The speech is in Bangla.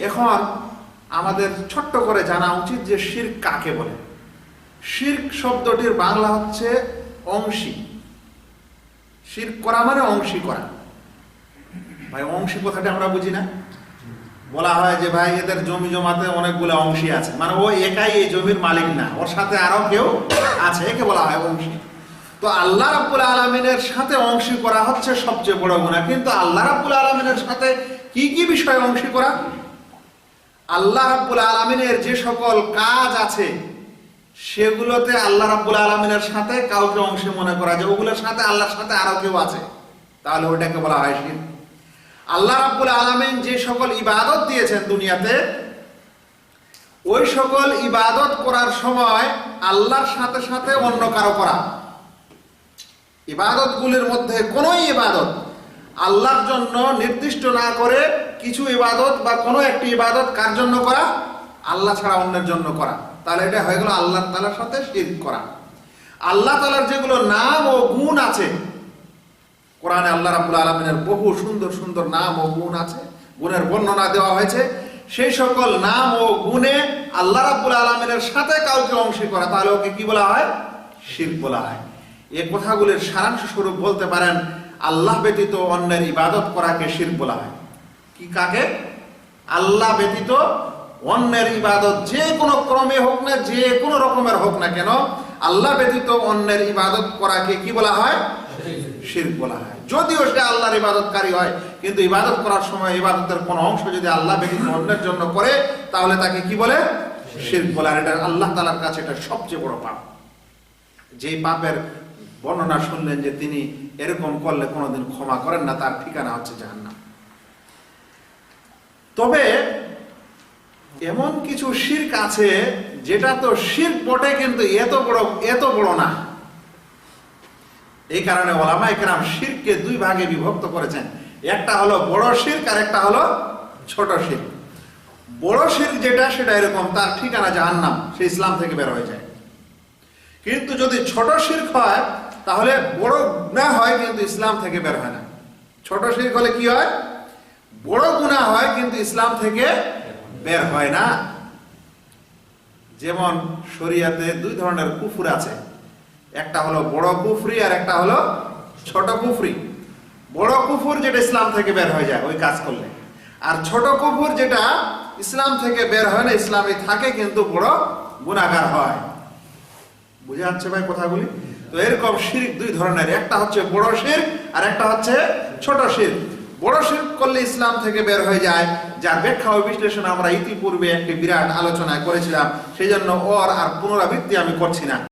এখন আমাদের ছোট্ট করে জানা উচিত যে শির কাকে বলে? শির্ক শব্দটির বাংলা হচ্ছে অংশী। শির করা মানে অংশী করা। ভাই, অংশী কথাটা আমরা বুঝি না? বলা হয় যে, ভাই, এদের জমি জমাতে অনেকগুলো অংশী আছে। মানে ও একাই এই জমির মালিক না। ওর সাথে আরও কেউ আছে, একে বলা হয় অংশী। তো আল্লাহ রাব্বুল আলমিনের সাথে অংশী করা হচ্ছে সবচেয়ে বড় গুণা কিন্তু আল্লাহ রাব্বুল আলমিনের সাথে কি কি বিষয়ে অংশী করা? আল্লাহ রাব্বুল আলমিনের যে সকল কাজ আছে, সেগুলোতে আল্লাহ রাব্বুল আলমিনের সাথে কাউকে অংশে মনে করা যায়। ওগুলোর সাথে আল্লাহর সাথে আরও কেউ আছে? তাহলে ওটাকে বলা হয় শির। আল্লাহ রাব্বুল আলমিন যে সকল ইবাদত দিয়েছেন দুনিয়াতে, ওই সকল ইবাদত করার সময় আল্লাহর সাথে সাথে অন্য কারও করা। ইবাদতগুলির মধ্যে কোনো ইবাদত আল্লাহর জন্য নির্দিষ্ট না করে কিছু ইবাদত বা কোনো একটি ইবাদত কার জন্য করা? আল্লাহ ছাড়া অন্যের জন্য করা। তাহলে এটা হয়ে গেল আল্লাহ তালার সাথে শিরক করা। আল্লাহ তালার যেগুলো নাম ও গুণ আছে, কোরআনে আল্লাহ রাবুল আলমিনের বহু সুন্দর সুন্দর নাম ও গুণ আছে, গুণের বর্ণনা দেওয়া হয়েছে। সেই সকল নাম ও গুণে আল্লাহ রাবুল আলমিনের সাথে কাউকে অংশী করা। তাহলে ওকে কি বলা হয়? শির বলা হয়। এ কথাগুলির সারাংশ স্বরূপ বলতে পারেন আল্লাহ ব্যতীত অন্যের ইবাদত করাকে শির বলা হয়। কি কাকে? আল্লাহ ব্যতীত অন্যের ইবাদত যে কোনো ক্রমে হোক না, যে কোনো রকমের হোক না কেন, আল্লাহ ব্যতীত অন্যের ইবাদত করাকে কি বলা হয়? শির বলা হয়। যদিও সে আল্লাহর ইবাদতকারী হয়, কিন্তু ইবাদত করার সময় ইবাদতের কোনো অংশ যদি আল্লাহ ব্যতীত অন্যের জন্য করে, তাহলে তাকে কি বলে? শির বলা। এটা আল্লাহ তালার কাছে এটা সবচেয়ে বড় পাপ। যে পাপের বর্ণনা শুনলেন যে তিনি এরকম করলে কোনোদিন ক্ষমা করেন না, তার ঠিকানা হচ্ছে জাহান্নাম। তবে এমন কিছু শির্ক আছে, যেটা তো শির্ক বটে, কিন্তু এত বড় এত বড় না। এই কারণে ওলামা একরাম শিরকে দুই ভাগে বিভক্ত করেছেন। একটা হলো বড় শির্ক, আর একটা হলো ছোট শির্ক। বড় শির্ক যেটা, সেটা এরকম, তার ঠিকানা জাহান্নাম, সে ইসলাম থেকে বের হয়ে যায়। কিন্তু যদি ছোট শির্ক হয় তাহলে বড় গুণা হয় কিন্তু ইসলাম থেকে বের হয় না। ছোট শির্ক হলে কি হয়? বড় গুণা হয় কিন্তু ইসলাম থেকে বের হয় না। যেমন শরিয়াতে দুই ধরনের কুফুর আছে। একটা হলো বড় কুফরি আর একটা হলো ছোট কুফরি। বড় কুফুর যেটা ইসলাম থেকে বের হয়ে যায় ওই কাজ করলে। আর ছোট কুফুর যেটা ইসলাম থেকে বের হয় না, ইসলামে থাকে কিন্তু বড় গুণাগার হয়। বুঝে যাচ্ছে ভাই কথাগুলি? তো এরকম শির দুই ধরনের, একটা হচ্ছে বড় শির আর একটা হচ্ছে ছোট শির বড় শির করলে ইসলাম থেকে বের হয়ে যায়, যার ব্যাখ্যা ও বিশ্লেষণ আমরা ইতিপূর্বে একটি বিরাট আলোচনা করেছিলাম সেই জন্য ওর আর পুনরাবৃত্তি আমি করছি না।